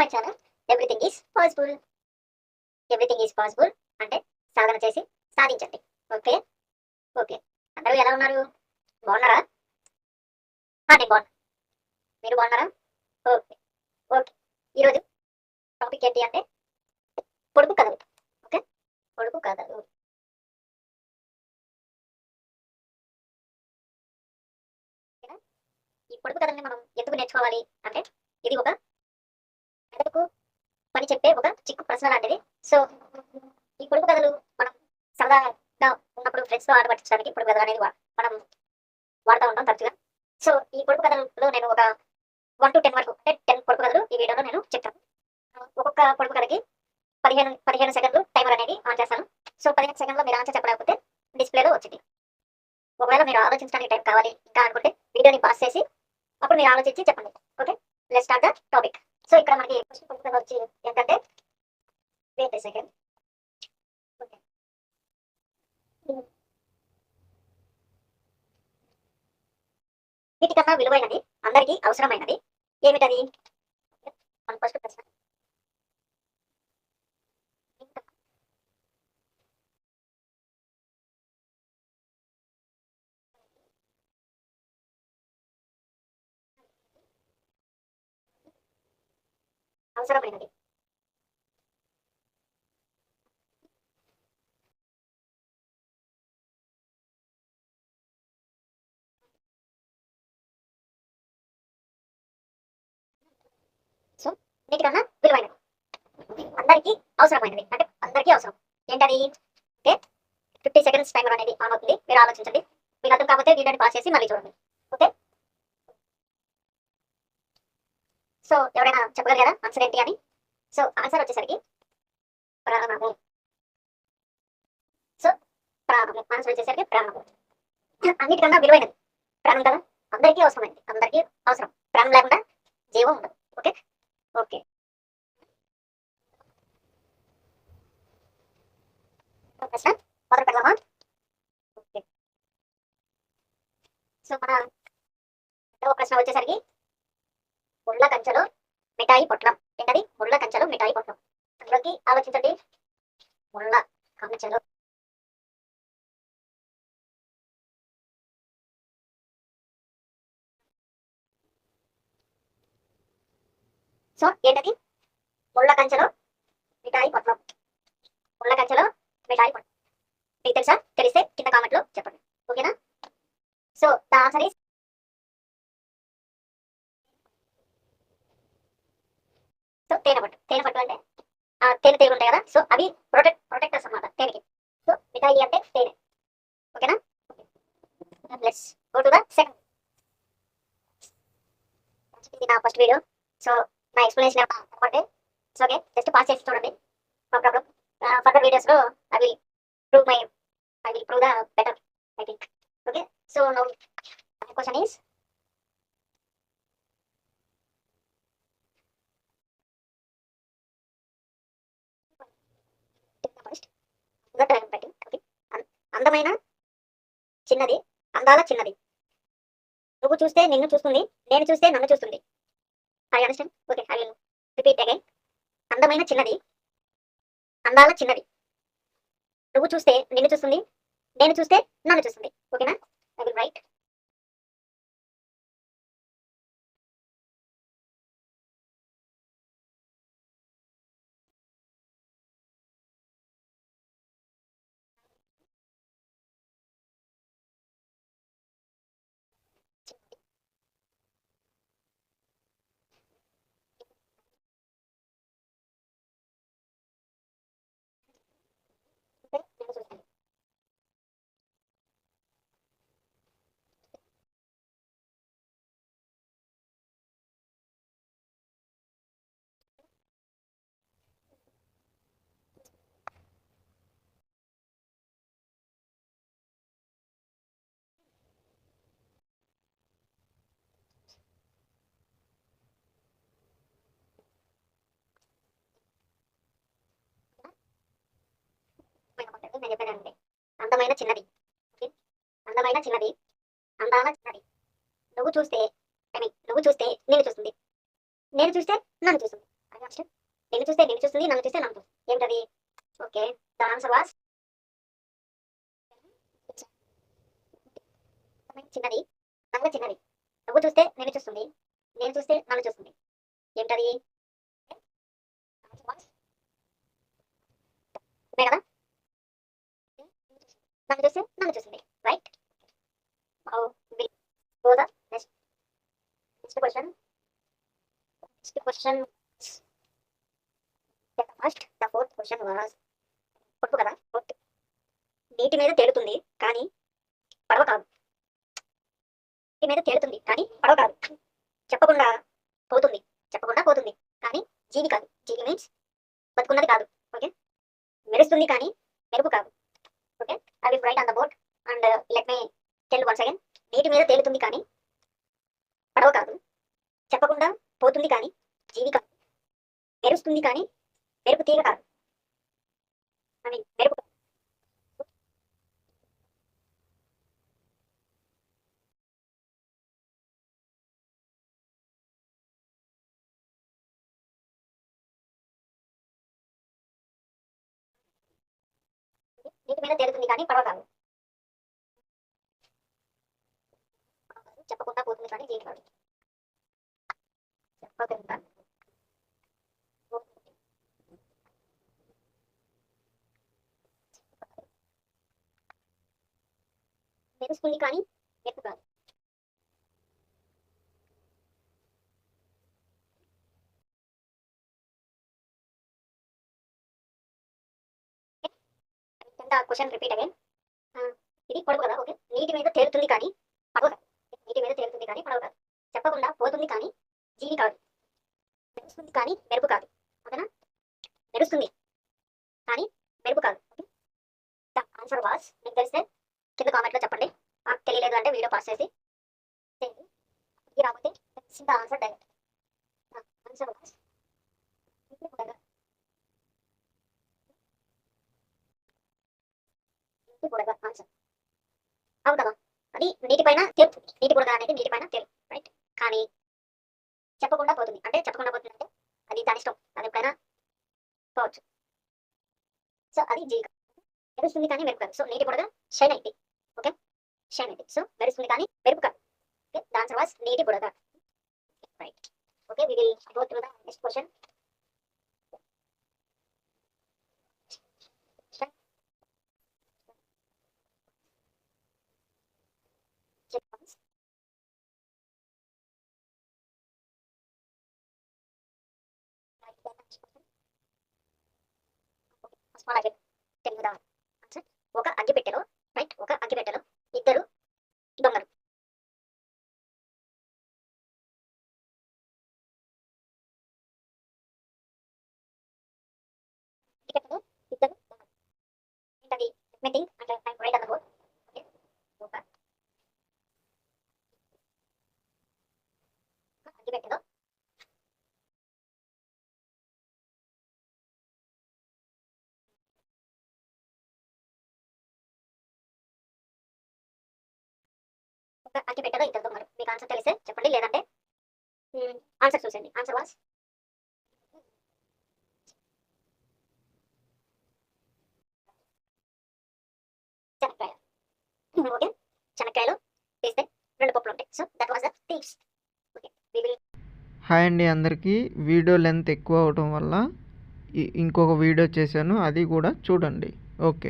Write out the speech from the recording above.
My channel everything is possible everything is possible అంటే సాధన చేసి సాధించండి. ఓకే ఓకే అందరూ ఎలా ఉన్నారు? బాగున్నారా? నేను బాగున్నా. మీరు బాగున్నారా? ఓకే ఓకే ఈరోజు టాపిక్ ఏంటి అంటే పొడుపు కథలు. ఓకే పొడుపు కథలు. ఈ పొడుపు కథల్ని మనం ఎందుకు నేర్చుకోవాలి? అంటే ఇది ఒక మెదడుకు పని చెప్పే ఒక చిక్కు ప్రశ్న లాంటిది. సో ఈ పొడుపు కథలు మనం సరదాగా ఉన్నప్పుడు ఫ్రెండ్స్తో ఆట పట్టించడానికి పొడుపు కథలు అనేది మనం వాడుతూ ఉంటాం తరచుగా. సో ఈ పొడుపు కథలో నేను ఒక వన్ టు టెన్ వరకు అంటే టెన్ పొడుపు కథలు ఈ వీడియోలో నేను చెప్తాను. ఒక్కొక్క పొడుపు కథకి పదిహేను పదిహేను సెకండ్లు టైమర్ అనేది ఆన్ చేస్తాను. సో పదిహేను సెకండ్లో మీరు ఆన్సర్ చెప్పలేకపోతే డిస్ప్లేలో వచ్చింది. ఒకవేళ మీరు ఆలోచించడానికి టైం కావాలి ఇంకా అనుకుంటే వీడియోని పాస్ చేసి అప్పుడు మీరు ఆలోచించి చెప్పండి. Okay let start the topic so ఇక్కడ మనకి క్వశ్చన్ పొడుపు వచ్చి ఏంటంటే వెయిట్ సెకండ్ ఓకే వీటికన్నా విలువైనది అందరికీ అవసరమైనది ఏమిటది? మన ఫస్ట్ ప్రశ్న అవసరమైనది. వీటికన్నా విలువైనది. అందరికీ అవసరమైనది. అంటే అందరికీ అవసరం. ఏంటది? ఓకే ఫిఫ్టీ సెకండ్స్ టైమర్ అనేది ఆన్ అవుతుంది. మీరు ఆలోచించండి. మీకు అర్థం కాకపోతే వీడియోని పాస్ చేసి మళ్ళీ చూడండి ఓకే సో ఎవరైనా చెప్పగలిగారా? ఆన్సర్ ఏంటి అని? సో ఆన్సర్ వచ్చేసరికి ప్రాణము సో ప్రాణము ఆన్సర్ వచ్చేసరికి ప్రాణము అన్నిటికన్నా విలువైనది. ప్రాణం కదా? అందరికీ అవసరమైంది అందరికీ అవసరం. ప్రాణం లేకుండా జీవం ఉండదు. ఓకే ఓకే ప్రశ్న మొదలు పెడదామా ఓకే సో మన ప్రశ్న వచ్చేసరికి ముళ్ళ కంచెలో మిఠాయి పొట్లం. ఏంటది? ముళ్ళ కంచెలో మిఠాయి పొట్లం. అందులోకి ఆలోచించండి. ముళ్ళ కంచెలో. సో ఏంటది? ముళ్ళ కంచెలో మిఠాయి పొట్లం. ముళ్ళ కంచెలో మిఠాయి పొట్లం మీకు తెలుసా తెలిస్తే కింద కామెంట్లో చెప్పండి ఓకేనా so the answer is so తేనె పట్టు తేనె పట్టు అంటే ఆ, తేనె తీగలు ఉంటాయి కదా సో అవి ప్రొటెక్ట్ ప్రొటెక్టర్స్ అనమాట తేనెకి. సో మిఠాయి అంటే తేనె. ఓకేనా? Let's go to the second ఇది నా ఫస్ట్ వీడియో సో నా ఎక్స్ప్లెనేషన్ అంటే సో ఓకే జస్ట్ పాస్ చేసి చూడండి. నో ప్రాబ్లం ఫర్దర్ వీడియోస్లో I will prove my I will prove the better I think. Okay? So now my question అందమైన చిన్నది అందాల చిన్నది. నువ్వు చూస్తే నిన్ను చూస్తుంది నేను చూస్తే నన్ను చూస్తుంది. I understand okay I will repeat again అందమైన చిన్నది అందాల చిన్నది. నువ్వు చూస్తే నిన్ను చూస్తుంది నేను చూస్తే నన్ను చూస్తుంది. ఓకేనా ఐ విల్ రైట్ నిన్ను చూస్తుంది నేను చెప్పానండి అందమైన చిన్నది. ఓకే? అందమైన చిన్నది. అందాల చిన్నది. నువ్వు చూస్తే ఐ మీన్ నువ్వు చూస్తే నేను చూస్తుంది. నేను చూస్తే నన్ను చూస్తుంది. నేను నిన్ను చూస్తే నిన్ను చూస్తుంది నన్ను చూస్తే నన్ను చూస్తుంది. ఏంటది ఓకే. ద ఆన్సర్ వాస్ చిన్నది. నవ్వు చిన్నది. నువ్వు చూస్తే నేను చూస్తుంది. నేను చూస్తే నన్ను చూస్తుంది. ఏంటది కదా? నన్ను చూస్తే నన్ను చూసింది right go the next next question next question first the fourth question was పొట్టు కదా పొట్టు నీటి మీద తేలుతుంది కానీ పడవ కాదు. నీటి మీద తేలుతుంది కానీ పడవ కాదు. చెప్పకుండా పోతుంది చెప్పకుండా పోతుంది కానీ జీవి కాదు. జీవి మీన్స్ బతుకున్నది కాదు ఓకే మెరుస్తుంది కానీ మెరుపు కాదు. I will write on the board and let me tell once again నీటి మీద తేలుతుంది కానీ పడవ కాదు. చెప్పకుండా పోతుంది కానీ జీవి కాదు. మెరుస్తుంది కానీ మెరుపు తీగ కాదు. ఐ మీన్ మెరుపు కాదు. మీద తేలుతుంది కానీ పడవ కాదు చెప్పకుండా పోతుంది కానీ జీవి కాదు చెప్పకుండా. మెరుస్తుంది కానీ మెరుపు కాదు ద క్వశ్చన్ రిపీట్ అగైన్ ఇది పొడవు కదా ఓకే నీటి మీద తేలుతుంది కానీ పడవ నీటి మీద తేలుతుంది కానీ పడవ కాదు. చెప్పకుండా పోతుంది కానీ జీవి కాదు. మెరుస్తుంది కానీ మెరుపు కాదు. ఓకేనా? మెరుస్తుంది కానీ మెరుపు కాదు. ఓకే ద ఆన్సర్ వాస్ మీకు తెలిస్తే కింద కామెంట్లో చెప్పండి. నాకు తెలియలేదు అంటే వీడియో పాస్ చేసి. రాకపోతే the answer direct answer was నీటి బుడగ ఆన్సర్ అవును కదా? అది నీటిపైన తేలుతుంది. నీటి బుడగ అనేది నీటిపైన తేలు రైట్ కానీ చెప్పకుండా పోతుంది. అంటే చెప్పకుండా పోతుంది అంటే అది దాని ఇష్టం. అది ఎప్పుడైనా పోవచ్చు. సో అది జీవిక మెరుస్తుంది కానీ మెరుపు కాదు. సో నీటి బుడగ షైన్ అయింది. ఓకే షైన్ అయింది. సో మెరుస్తుంది కానీ మెరుపు కాదు. ఓకే ద ఆన్సర్ వాస్ నీటి బుడగ right okay we will go through the next question ఒక అగ్గిపెట్టెలో రైట్ ఒక అగ్గిపెట్టెలో ఇద్దరు దొంగలు ఇద్దరు దొంగలు ఏంటది మీటింగ్ అంటే I write on the board okay ఒక అగ్గిపెట్టెలో అంకి పెట్టగా ఇద్దరు దొంగలు మీకు ఆన్సర్ తెలిస్తే చెప్పండి. లేదంటే ఆన్సర్ చూసండి ఆన్సర్ వాస్ చెనక్కాయ ఓకే. చెనక్కాయలో వేస్తే రెండు పప్పులు ఉంటాయి. So that was the thieves okay hi అండి అందరికీ. వీడియో లెంత్ ఎక్కువ అవటం వల్ల ఇంకొక వీడియో చేశాను. అది కూడా చూడండి. ఓకే